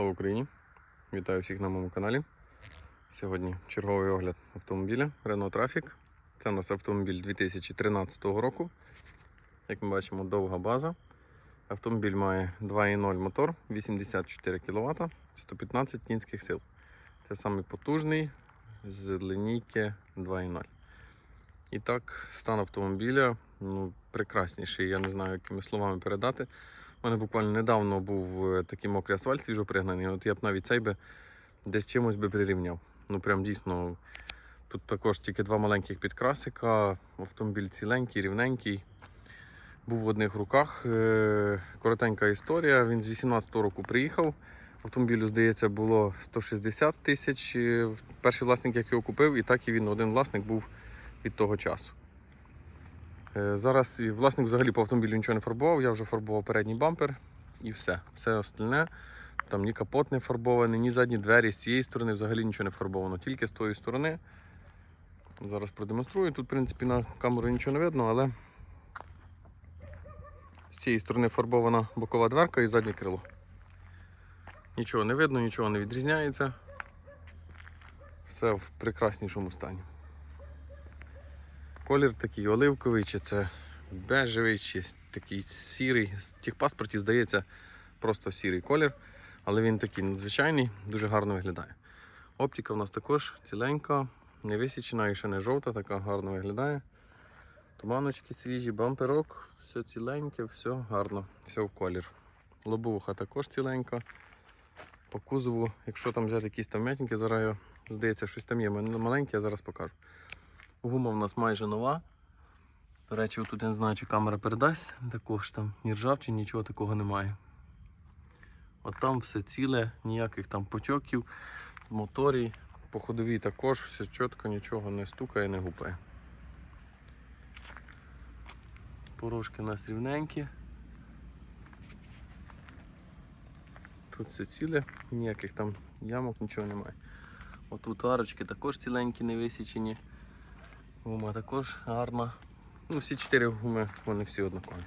Слава Україні! Вітаю всіх на моєму каналі. Сьогодні черговий огляд автомобіля Renault Traffic. Це у нас автомобіль 2013 року. Як ми бачимо, довга база. Автомобіль має 2.0 мотор, 84 кВт, 115 кінських сил. Це самий потужний з лінійки 2.0. І так, стан автомобіля ну, прекрасніший. Я не знаю, якими словами передати. У мене буквально недавно був е, такий мокрий асфальт свіжо пригнаний. От я б навіть цей би десь чимось би прирівняв. Ну прям дійсно. Тут також тільки два маленьких підкрасика, автомобіль ціленький, рівненький. Був в одних руках. Е, Коротенька історія. Він з 18-го року приїхав. Автомобілю, здається, було 160 тисяч. Е, Перший власник, як його купив, і так і він один власник був від того часу. Е, Зараз власник взагалі по автомобілю нічого не фарбував, я вже фарбував передній бампер і все. Все остальне. Там ні капот не фарбований, ні задні двері з цієї сторони взагалі нічого не фарбовано, тільки з тої сторони. Зараз продемонструю. Тут, в принципі, на камеру нічого не видно, але з цієї сторони фарбована бокова дверка і заднє крило. Нічого не видно, нічого не відрізняється. Все в прекраснішому стані. Колір такий оливковий, чи це бежевий, чи такий сірий. В техпаспорті здається просто сірий колір, але він такий надзвичайний, дуже гарно виглядає. Оптика у нас також ціленька, не висічена і ще не жовта, така гарно виглядає. Туманочки свіжі, бамперок, все ціленьке, все гарно, все в колір. Лобовуха також ціленька. По кузову, якщо там взяти якісь там м'ятінки, зараз здається, щось там є маленьке, я зараз покажу. Гума в нас майже нова. До речі, тут я не знаю, чи камера передасть, також там ні ржавчин, нічого такого немає. От там все ціле, ніяких там потьоків, моторі, по ходовій також, все чітко, нічого не стукає, не гупає. Порожки у нас рівненькі. Тут все ціле, ніяких там ямок, нічого немає. Отут арочки також ціленькі, не висічені. Гума також гарна. Ну, всі чотири гуми, вони всі однакові.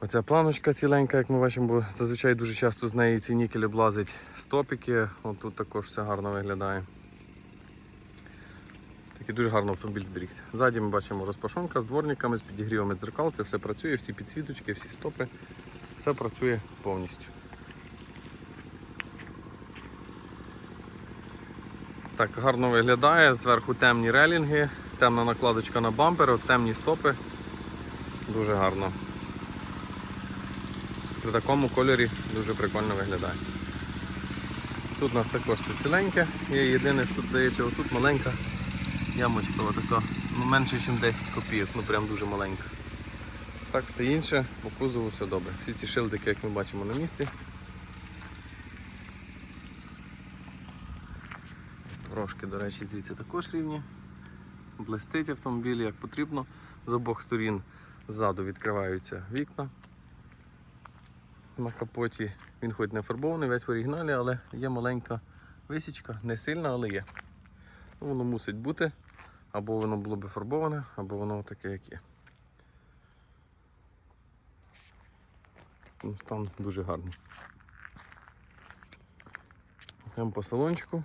Оця планочка ціленька, як ми бачимо, бо зазвичай дуже часто з неї ці нікелі облазить стопіки. От тут також все гарно виглядає. Такий дуже гарно автомобіль зберігся. Ззаді ми бачимо розпашонка з дворниками, з підігрівами дзеркал, це все працює, всі підсвіточки, всі стопи. Все працює повністю. Так, гарно виглядає, зверху темні релінги, темна накладочка на бампер, темні стопи. Дуже гарно. При такому кольорі дуже прикольно виглядає. Тут у нас також все ціленьке, є єдине, що тут здається, отут маленька ямочка така, ну менше, ніж 10 копійок, ну прям дуже маленька. Так, все інше, по кузову все добре. Всі ці шилдики, як ми бачимо на місці. Трошки, до речі, звідси також рівні. Блистить автомобіль як потрібно. З обох сторін ззаду відкриваються вікна. На капоті він хоч не фарбований, весь в оригіналі, але є маленька висічка, не сильна, але є. Ну, Воно мусить бути, або воно було би фарбоване, або воно таке, як є. Ну, Стан дуже гарний. Йдемо по салончику.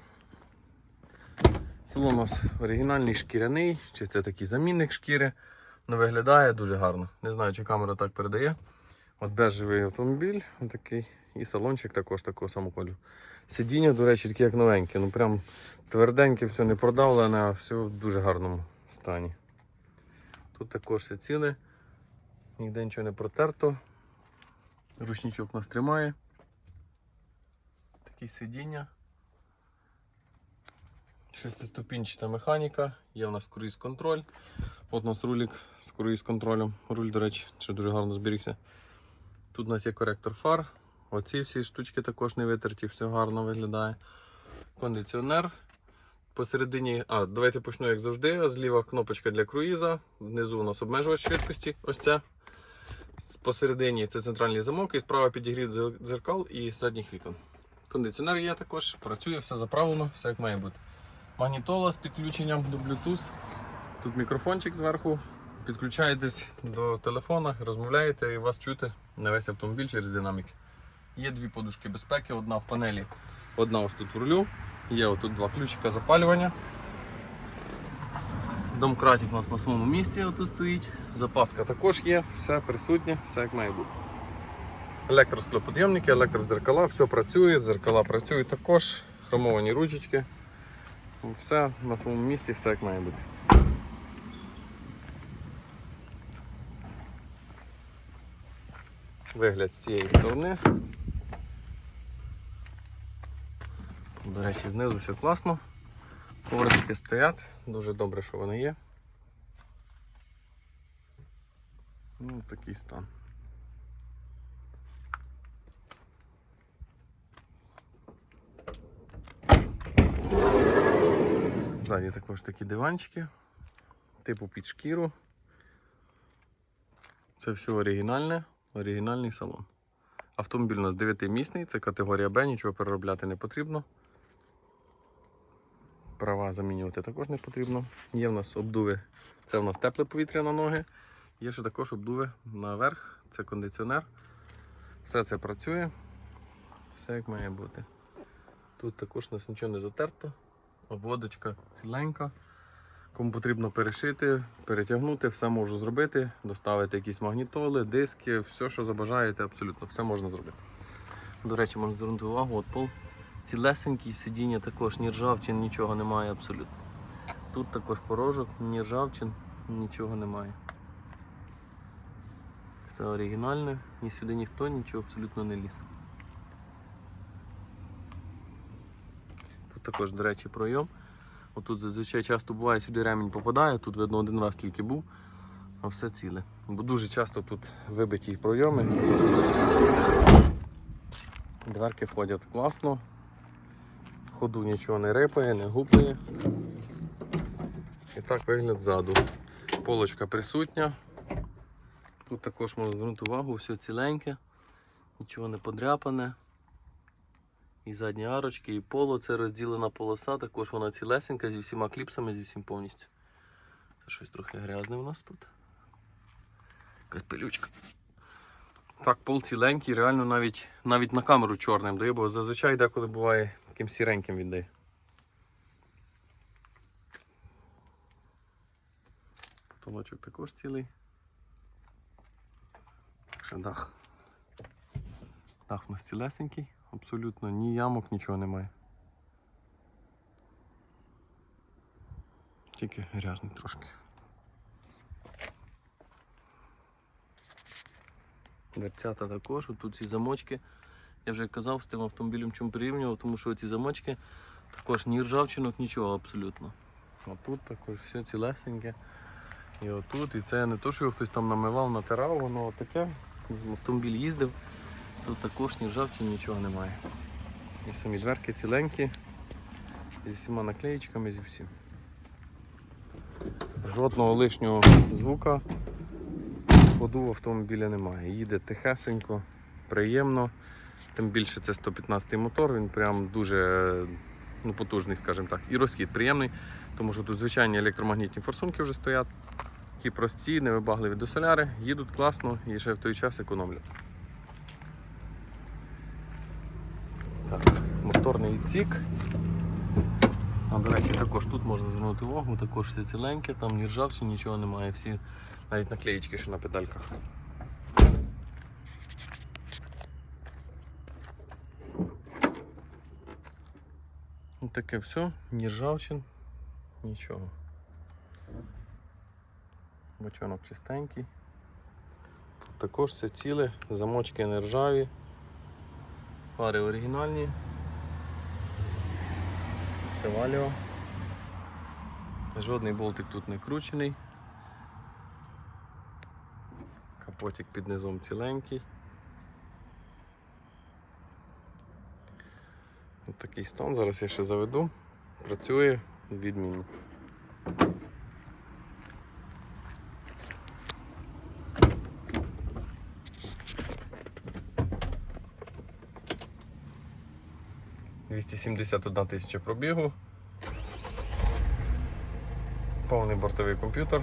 Салон у нас оригінальний шкіряний, чи це такий замінник шкіри. Ну, виглядає дуже гарно. Не знаю, чи камера так передає. От бежевий автомобіль, такий, і салончик також такого самого. Сидіння, до речі, такі як новеньке. Ну прям тверденьке, все не продавлене, а все в дуже гарному стані. Тут також все ціле, ніде нічого не протерто. Ручничок нас тримає. Такі сидіння. Шестиступінчата механіка, є в нас круїз контроль. От у нас рулік з круїз контролем. Руль, до речі, ще дуже гарно зберігся. Тут у нас є коректор фар. Оці всі штучки також не витерті, все гарно виглядає. Кондиціонер. Посередині, а, давайте почну, як завжди. Зліва кнопочка для круїза. Внизу у нас обмежувач швидкості. Ось це. Посередині це центральний замок і справа підігрів дзеркал і задніх вікон. Кондиціонер є також, працює, все заправлено, все як має бути. Магнітола з підключенням до Bluetooth. Тут мікрофончик зверху. Підключаєтесь до телефона, розмовляєте і вас чути на весь автомобіль через динаміки. Є дві подушки безпеки, одна в панелі, одна ось тут в рулю. Є отут два ключика запалювання. Домкратик у нас на своєму місці отут стоїть. Запаска також є, все присутнє, все як має бути. Електросклоподйомники, електродзеркала, все працює, дзеркала працюють також, хромовані ручечки. Все на своєму місці, все як має бути. Вигляд з цієї сторони. До речі, знизу все класно. Коврички стоять, дуже добре, що вони є. Ну, такий стан. Ззаді також такі диванчики, типу під шкіру. Це все оригінальне, оригінальний салон. Автомобіль у нас 9-місний, це категорія Б, нічого переробляти не потрібно. Права замінювати також не потрібно. Є в нас обдуви, це в нас тепле повітря на ноги. Є ще також обдуви наверх, це кондиціонер. Все це працює, все як має бути. Тут також у нас нічого не затерто, обводочка ціленька. Кому потрібно перешити, перетягнути, все можу зробити, доставити якісь магнітоли, диски, все, що забажаєте, абсолютно все можна зробити. До речі, можна звернути увагу, от пол цілесенький, сидіння також, ні ржавчин, нічого немає абсолютно. Тут також порожок, ні ржавчин, нічого немає. Все оригінальне, ні сюди ніхто нічого абсолютно не ліз. Також, до речі, пройом. Отут зазвичай часто буває, сюди ремінь попадає, тут видно один раз тільки був, а все ціле. Бо дуже часто тут вибиті пройоми. Дверки ходять класно, в ходу нічого не рипає, не гупає. І так вигляд ззаду. Полочка присутня. Тут також можна звернути увагу, все ціленьке, нічого не подряпане. І задні арочки, і поло це розділена полоса, також вона цілесенька зі всіма кліпсами, зі всім повністю. Це щось трохи грязне у нас тут. Якась пилючка. Так, пол ціленький, реально навіть навіть на камеру чорним дає, бо зазвичай деколи буває таким сіреньким віддає. Потолочок також цілий. Ще дах. Дах у нас цілесенький, абсолютно ні ямок, нічого немає. Тільки грязний трошки. Дверцята також, тут ці замочки. Я вже казав з тим автомобілем, чим порівнював, тому що ці замочки також ні ржавчинок, нічого абсолютно. А тут також все цілесеньке. І отут, і це не то, що його хтось там намивав, натирав, воно таке. Автомобіль їздив, тут також ні ржавчин, нічого немає. І самі дверки ціленькі, зі всіма наклеїчками, зі всім. Жодного лишнього звука ходу в автомобіля немає. Їде тихесенько, приємно. Тим більше це 115 мотор, він прям дуже ну, потужний, скажімо так. І розхід приємний, тому що тут звичайні електромагнітні форсунки вже стоять. Такі прості, невибагливі до соляри, їдуть класно і ще в той час економлять. Так, моторний відсік. А, до речі, також тут можна звернути увагу, також все ціленьке, там ні ржавчини, нічого немає, всі навіть наклеїчки ще на педальках. Ось таке все, ні ржавчин, нічого. Бочонок чистенький. Тут також все ціле, замочки не ржаві, фари оригінальні. Все валіо. Жодний болтик тут не кручений. Капотик під низом ціленький. Ось такий стан. Зараз я ще заведу. Працює відмінно. Двісті сімдесят одна тисяча пробігу. Повний бортовий комп'ютер.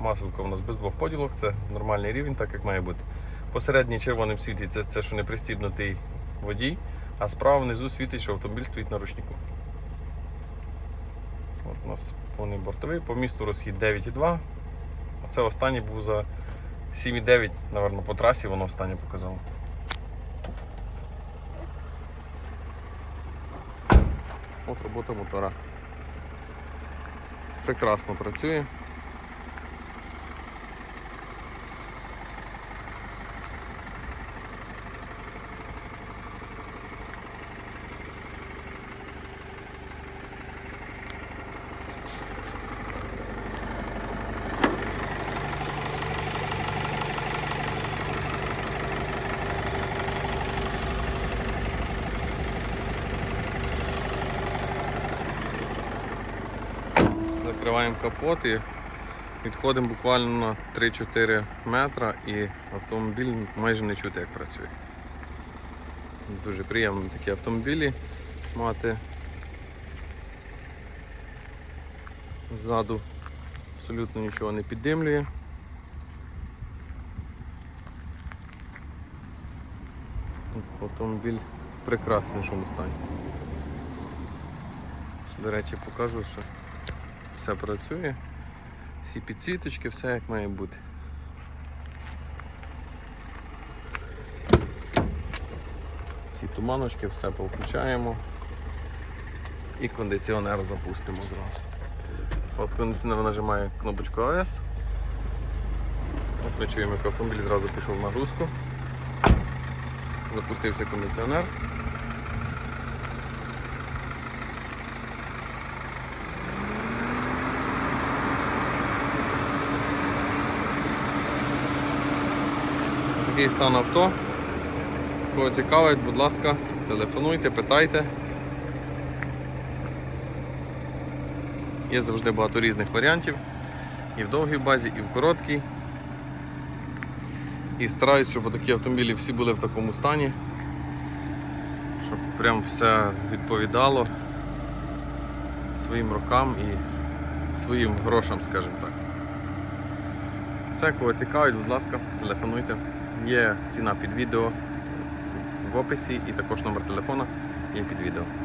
Маселко у нас без двох поділок, це нормальний рівень, так як має бути. Посередній червоним світлі це, це що не пристібнутий водій, а справа внизу світить, що автомобіль стоїть на ручнику. От у нас повний бортовий, по місту розхід 9,2. Оце останній був за 7,9, напевно, по трасі воно останнє показало. От робота мотора. Прекрасно працює. Закриваємо капот і відходимо буквально на 3-4 метра і автомобіль майже не чути, як працює. Дуже приємно такі автомобілі мати. Ззаду абсолютно нічого не піддимлює. Автомобіль в прекраснішому стані. До речі, покажу, що все працює. Всі підсвіточки, все як має бути. Всі туманочки, все повключаємо. І кондиціонер запустимо зразу. От кондиціонер нажимає кнопочку AS. От ми автомобіль зразу пішов в нагрузку. Запустився кондиціонер. Такий стан авто. Кого цікавить, будь ласка, телефонуйте, питайте. Є завжди багато різних варіантів. І в довгій базі, і в короткій. І стараюсь, щоб такі автомобілі всі були в такому стані, щоб прям все відповідало своїм рокам і своїм грошам, скажімо так. Все, кого цікавить, будь ласка, телефонуйте. Є ціна під відео в описі і також номер телефона є під відео.